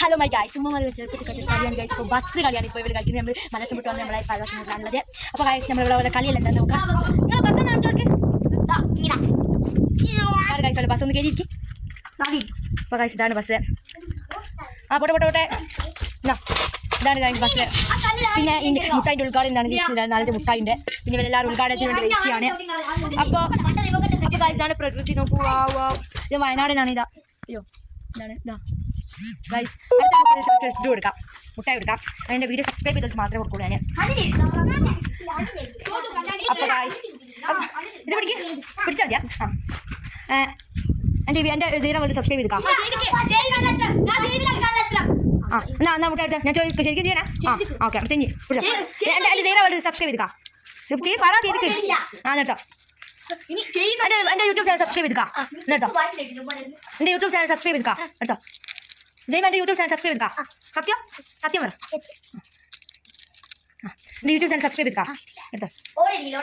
Hello my guys ഉമ്മ മതി ചെറുപ്പത്തിൽ കളിച്ച കളിയാണ് ഗൈസ് ഇപ്പോൾ ബസ് കളിയാണ് ഇപ്പോൾ ഇവർ കളിക്കുന്നത്. നമ്മൾ മലയാളം വിട്ട് വന്ന് നമ്മളെ പരവശമുള്ളത് അപ്പോൾ ഗൈസ് നമ്മൾ ഇവിടെ കളിയല്ല എന്താ നോക്കാം. നിങ്ങൾ ബസ് ഒന്ന് കാണിച്ചു കൊടുക്ക്. ഗൈസ് ബസ് ഒന്ന് കയറിയിരിക്കും അപ്പോൾ ഗൈസ് ഇതാണ് ബസ് ആ പോട്ടെ പോട്ടെ പോട്ടെ. എന്നാ ഇതാണ് ഗൈസ് ബസ് പിന്നെ ഇതിന്റെ മുട്ടായിന്റെ ഉദ്ഘാടനം എന്താണ് നാലഞ്ച് മുട്ടായിന്റെ. പിന്നെ ഇവരെല്ലാവരും ഉദ്ഘാടനത്തിന് വേണ്ടി വെയിറ്റ് അപ്പോൾ അപ്പോൾ ഗൈസ് ഇതാണ് പ്രകൃതി. നോക്കൂ വാ വാ. ഇത് വയനാടിനാണ് ഇതാ. അയ്യോ ഇതാണ് ഇതാ. ഗൈസ് ഇട്ട് കൊടുക്കാം മുട്ടായി കൊടുക്കാം അതിന്റെ വീഡിയോ സബ്സ്ക്രൈബ് ചെയ്തിട്ട് മാത്രമേ കൊടുക്കുള്ളൂ ഞാൻ അപ്പോൾ ഗൈസ് ഇത് പിടിക്ക്. പിടിച്ചാൽ മതിയാ. ആ. എന്റെ എന്റെ സീറോ വേണ്ടി സബ്സ്ക്രൈബ് ചെയ്തേക്കാം. ആ എന്നാ എന്നാ മുട്ട ഞാൻ ചോദിക്കും ശരിക്കും ചെയ്യണേ? ആ ഓക്കെ അപ്പം പിടിച്ചോ. എന്റെ എന്റെ സീറോ വേണ്ടി സബ്സ്ക്രൈബ് ചെയ്തേക്കാം. ചെയ്ത് പറ ചെയ്തിക്ക് ആ കേട്ടോ എന്റെ യൂട്യൂബ് ചാനൽ സബ്സ്ക്രൈബ് ചെയ്തേക്കാം. കേട്ടോ എന്റെ യൂട്യൂബ് ചാനൽ സബ്സ്ക്രൈബ് ചെയ്തേക്കാം. കേട്ടോ ജയ് എന്റെ യൂട്യൂബ് ചാനൽ സബ്സ്ക്രൈബ് ചെയ്തേക്കാം സത്യം? സത്യം പറ. എന്റെ യൂട്യൂബ് ചാനൽ സബ്സ്ക്രൈബ് ചെയ്തേക്കാം കേട്ടോ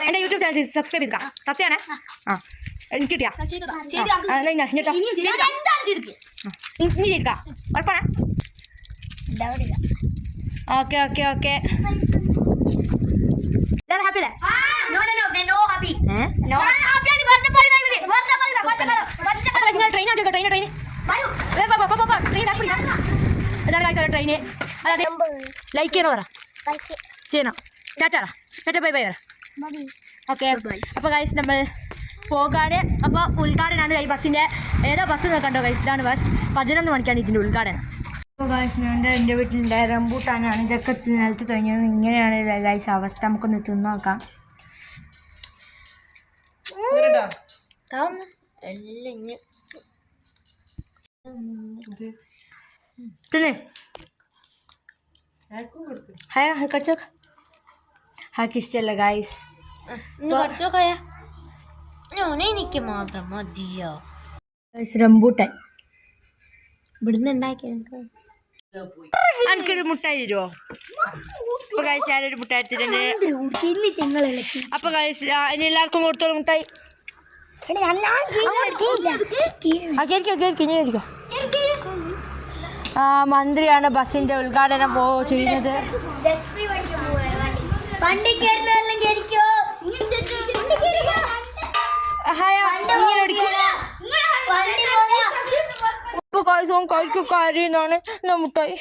എന്റെ യൂട്യൂബ് ചാനൽ സബ്സ്ക്രൈബ് ചെയ്തേക്കാം സത്യമാണ് ആ. എനിക്ക് കിട്ടിയാ? ഇനി ചെയ്തേക്കാം ഉറപ്പാണേ? Okay okay okay. ഹാപ്പി അല്ലേ? ഏഹ് അപ്പോൾ കാഴ്ച ട്രെയിന് അതായത് ലൈക്ക് ചെയ്യണോ പറ? ചെയ്യണം? ടാറ്റ ടാറ്റ ബൈ ബൈ പറ. ഓക്കെ അപ്പോൾ ഗൈസ് നമ്മൾ പോകാണ്. അപ്പോൾ ഉദ്ഘാടനമാണ് ഈ ബസ്സിന്റെ. ഏതോ ബസ് നോക്കണ്ടോ ഗൈസ് ഇതാണ് ബസ് പതിനൊന്ന് മണിക്കാണ് ഇതിന്റെ ഉദ്ഘാടനം. അപ്പോൾ ഗൈസ് ഞാൻ എന്റെ വീട്ടിലുണ്ട്. റംബൂട്ടാനാണ്. ഇതൊക്കെ നിലത്ത് തുടങ്ങിയത്. ഇങ്ങനെയാണ് ഗൈസ് അവസ്ഥ. നമുക്കൊന്ന് തിന്നു നോക്കാം. തിന്ന്. ഹായ് കടിച്ചോ ഹാക്ക് ഇഷ്ടമല്ല ഗൈസ് എനിക്ക് മാത്രം മതിയോ? റംബൂട്ടാൻ. ഇവിടുന്ന് ഉണ്ടാക്കിയ എനിക്കൊരു മുട്ടായി തരുമോ അപ്പൊ ഗൈസ് ഞാനൊരു മുട്ടായി എടുത്തിട്ടുണ്ട് അപ്പൊ ഗൈസ് ഇനി എല്ലാവർക്കും കൊടുത്തോളൂ മുട്ടായി. കേൾക്കോ കേൾക്കോ ഇനി കേൾക്കോ മന്ത്രിയാണ് ബസ്സിന്റെ ഉദ്ഘാടനം ചെയ്യുന്നത്. കഴിക്കും കരയുന്നതാണ്. എന്നാ മുട്ടായി.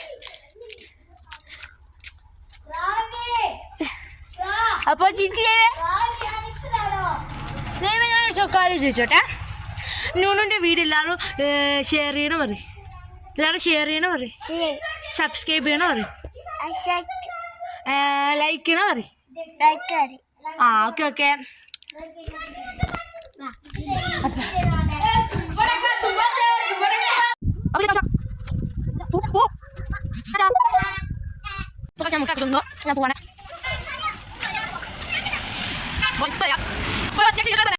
അപ്പൊ ചിരിക്കേ ദൈവം. ഞാൻ ചൊക്കാരി ചോദിച്ചോട്ടെ. നൂണിന്റെ വീടില്ലാതെ ഷെയർ ചെയ്യണം പറയും. എല്ലാവരും ഷെയർ ചെയ്യണ പറയും സബ്സ്ക്രൈബ് ചെയ്യണ പറയും ലൈക്ക് ചെയ്യണ പറയും ആ ഓക്കെ ഓക്കെ ഞാൻ പോവാണ്